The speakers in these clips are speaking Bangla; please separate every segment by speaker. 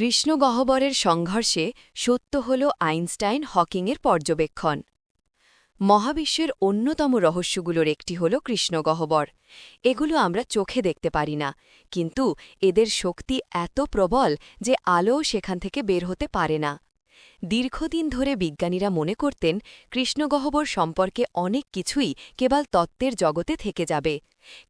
Speaker 1: কৃষ্ণগহ্বরের সংঘর্ষে সত্য হল আইনস্টাইন হকিংয়ের পর্যবেক্ষণ। মহাবিশ্বের অন্যতম রহস্যগুলোর একটি হল কৃষ্ণগহ্বর এগুলো আমরা চোখে দেখতে পারি না, কিন্তু এদের শক্তি এত প্রবল যে আলোও সেখান থেকে বের হতে পারে না। দীর্ঘদিন ধরে বিজ্ঞানীরা মনে করতেন কৃষ্ণগহ্বর সম্পর্কে অনেক কিছুই কেবল তত্ত্বের জগতে থেকে যাবে।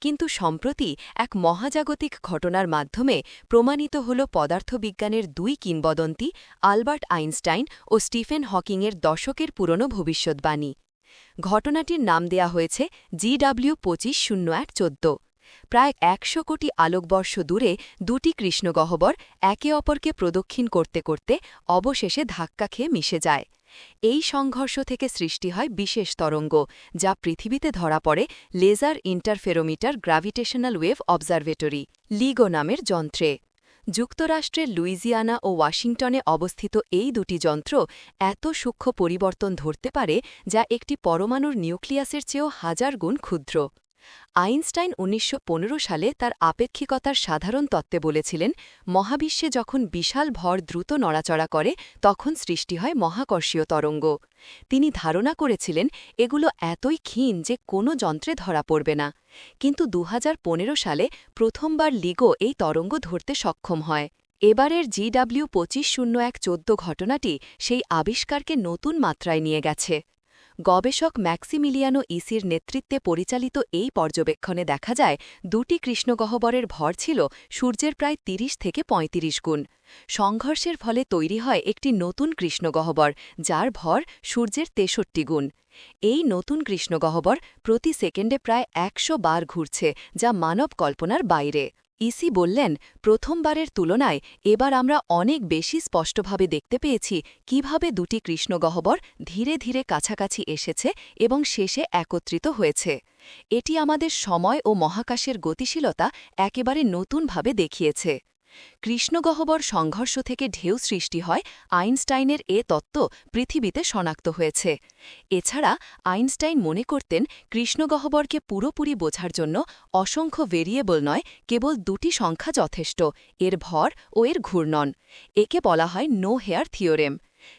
Speaker 1: কিন্তু সম্প্রতি এক মহাজাগতিক ঘটনার মাধ্যমে প্রমাণিত হল পদার্থবিজ্ঞানের দুই কিংবদন্তি, আলবার্ট আইনস্টাইন ও স্টিফেন হকিংয়ের দশকের পুরনো ভবিষ্যৎবাণী। ঘটনাটির নাম দেয়া হয়েছে জিডাব্লিউ পঁচিশ শূন্য এক চোদ্দ। প্রায় একশো কোটি আলোকবর্ষ দূরে দুটি কৃষ্ণগহ্বর একে অপরকে প্রদক্ষিণ করতে করতে অবশেষে ধাক্কা খেয়ে মিশে যায়। এই সংঘর্ষ থেকে সৃষ্টি হয় বিশেষ তরঙ্গ, যা পৃথিবীতে ধরা পড়ে laser interferometer gravitational wave observatory, LIGO নামের যন্ত্রে। যুক্তরাষ্ট্রের লুইজিয়ানা ও ওয়াশিংটনে অবস্থিত এই দুটি যন্ত্র এত সূক্ষ্ম পরিবর্তন ধরতে পারে যা একটি পরমাণুর নিউক্লিয়াসের চেয়েও হাজার গুণ ক্ষুদ্র। আইনস্টাইন উনিশশো পনেরো সালে তার আপেক্ষিকতার সাধারণ তত্ত্বে বলেছিলেন, মহাবিশ্বে যখন বিশাল ভর দ্রুত নড়াচড়া করে, তখন সৃষ্টি হয় মহাকর্ষীয় তরঙ্গ। তিনি ধারণা করেছিলেন, এগুলো এতই ক্ষীণ যে কোনো যন্ত্রে ধরা পড়বে না। কিন্তু দু হাজার পনেরো সালে প্রথমবার লিগো এই তরঙ্গ ধরতে সক্ষম হয়। এবারের জিডাব্লিউ পঁচিশ শূন্য এক চোদ্দ ঘটনাটি সেই আবিষ্কারকে নতুন মাত্রায় নিয়ে গেছে। গবেষক ম্যাক্সিমিলিয়ানো ইসির নেতৃত্বে পরিচালিত এই পর্যবেক্ষণে দেখা যায়, দুটি কৃষ্ণগহ্বরের ভর ছিল সূর্যের প্রায় ৩০ থেকে ৩৫ গুণ। সংঘর্ষের ফলে তৈরি হয় একটি নতুন কৃষ্ণগহ্বর, যার ভর সূর্যের তেষট্টি গুণ। এই নতুন কৃষ্ণগহ্বর প্রতি সেকেন্ডে প্রায় একশো বার ঘুরছে, যা মানব কল্পনার বাইরে। ইসি বললেন, প্রথমবারের তুলনায় এবার আমরা অনেক বেশি স্পষ্টভাবে দেখতে পেয়েছি কীভাবে দুটি কৃষ্ণগহ্বর ধীরে ধীরে কাছাকাছি এসেছে এবং শেষে একত্রিত হয়েছে। এটি আমাদের সময় ও মহাকাশের গতিশীলতা একেবারে নতুনভাবে দেখিয়েছে। কৃষ্ণগহ্বর সংঘর্ষ থেকে ঢেউ সৃষ্টি হয় আইনস্টাইনের এ তত্ত্ব পৃথিবীতে শনাক্ত হয়েছে। এছাড়া আইনস্টাইন মনে করতেন কৃষ্ণগহ্বরকে পুরোপুরি বোঝার জন্য অসংখ্য ভেরিয়েবল নয়, কেবল দুটি সংখ্যা যথেষ্ট, এর ভর ও এর ঘূর্ণন। একে বলা হয় নো হেয়ার থিওরেম।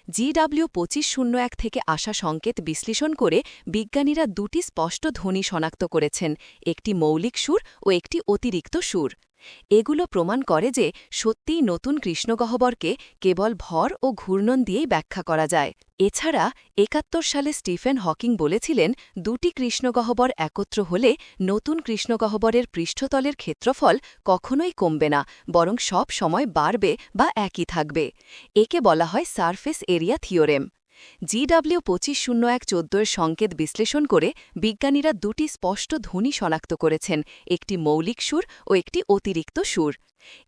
Speaker 1: জিডাব্লিউ পঁচিশ শূন্য এক থেকে আসা সংকেত বিশ্লেষণ করে বিজ্ঞানীরা দুটি স্পষ্ট ধ্বনি শনাক্ত করেছেন, একটি মৌলিক সুর ও একটি অতিরিক্ত সুর। এগুলো প্রমাণ করে যে সত্যিই নতুন কৃষ্ণগহ্বরকে কেবল ভর ও ঘূর্ণন দিয়েই ব্যাখ্যা করা যায়। এছাড়া একাত্তর সালে স্টিফেন হকিং বলেছিলেন, দুটি কৃষ্ণগহ্বর একত্র হলে নতুন কৃষ্ণগহ্বরের পৃষ্ঠতলের ক্ষেত্রফল কখনোই কমবে না, বরং সব সময় বাড়বে বা একই থাকবে। একে বলা হয় সারফেস এরিয়া থিওরেম। জিডাব্লিউ পঁচিশ শূন্য এক চোদ্দোর সংকেত বিশ্লেষণ করে বিজ্ঞানীরা দুটি স্পষ্ট ধ্বনি শনাক্ত করেছেন, একটি মৌলিক সুর ও একটি অতিরিক্ত সুর।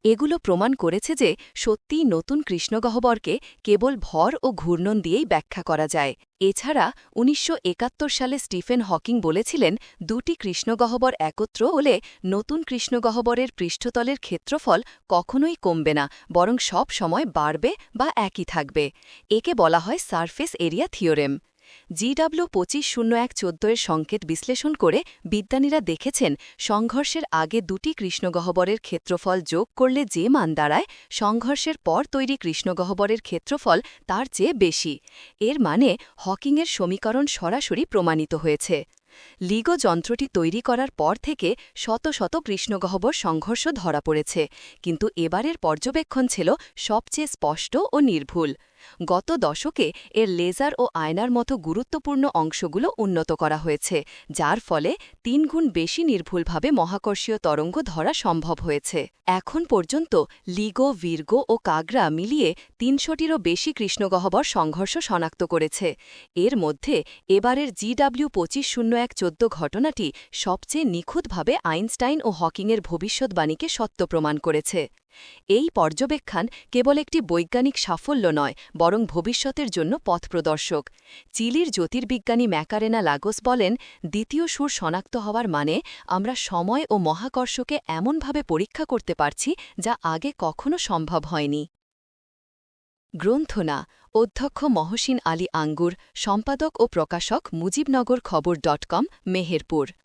Speaker 1: এগুলো প্রমাণ করেছে যে সত্যিই নতুন কৃষ্ণগহ্বরকে কেবল ভর ও ঘূর্ণন দিয়েই ব্যাখ্যা করা যায়। এছাড়া উনিশশো একাত্তর সালে স্টিফেন হকিং বলেছিলেন, দুটি কৃষ্ণগহ্বর একত্র হলে নতুন কৃষ্ণগহ্বরের পৃষ্ঠতলের ক্ষেত্রফল কখনোই কমবে না, বরং সব সময় বাড়বে বা একই থাকবে। একে বলা হয় সারফেস এরিয়া থিওরেম। জিডাব্লিউ পঁচিশ শূন্য এক চোদ্দোয়ের সংকেত বিশ্লেষণ করে বিজ্ঞানীরা দেখেছেন, সংঘর্ষের আগে দুটি কৃষ্ণগহ্বরের ক্ষেত্রফল যোগ করলে যে মান দাঁড়ায়, সংঘর্ষের পর তৈরি কৃষ্ণগহ্বরের ক্ষেত্রফল তার চেয়ে বেশি। এর মানে হকিংয়ের সমীকরণ সরাসরি প্রমাণিত হয়েছে। লিগো যন্ত্রটি তৈরি করার পর থেকে শত শত কৃষ্ণগহ্বর সংঘর্ষ ধরা পড়েছে, কিন্তু এবারের পর্যবেক্ষণ ছিল সবচেয়ে স্পষ্ট ও নির্ভুল। গত দশকে এর লেজার ও আয়নার মতো গুরুত্বপূর্ণ অংশগুলো উন্নত করা হয়েছে, যার ফলে তিনগুণ বেশি নির্ভুলভাবে মহাকর্ষীয় তরঙ্গ ধরা সম্ভব হয়েছে। এখন পর্যন্ত লিগো, ভির্গো ও কাগরা মিলিয়ে তিনশোটিরও বেশি কৃষ্ণগহ্বর সংঘর্ষ শনাক্ত করেছে। এর মধ্যে এবারের জিডাব্লিউ পঁচিশ শূন্য এক চোদ্দ ঘটনাটি সবচেয়ে নিখুঁতভাবে আইনস্টাইন ও হকিংয়ের ভবিষ্যৎবাণীকে সত্য প্রমাণ করেছে। এই পর্যবেক্ষণ কেবল একটি বৈজ্ঞানিক সাফল্য নয়, বরং ভবিষ্যতের জন্য পথপ্রদর্শক। চিলির জ্যোতির্বিজ্ঞানী ম্যাকারেনা লাগোস বলেন, দ্বিতীয় সুর শনাক্ত হওয়ার মানে আমরা সময় ও মহাকর্ষকে এমনভাবে পরীক্ষা করতে পারছি যা আগে কখনো সম্ভব হয়নি। গ্রন্থনা, অধ্যক্ষ মহসিন আলী আঙ্গুর, সম্পাদক ও প্রকাশক মুজিবনগর খবর ডট কম, মেহেরপুর।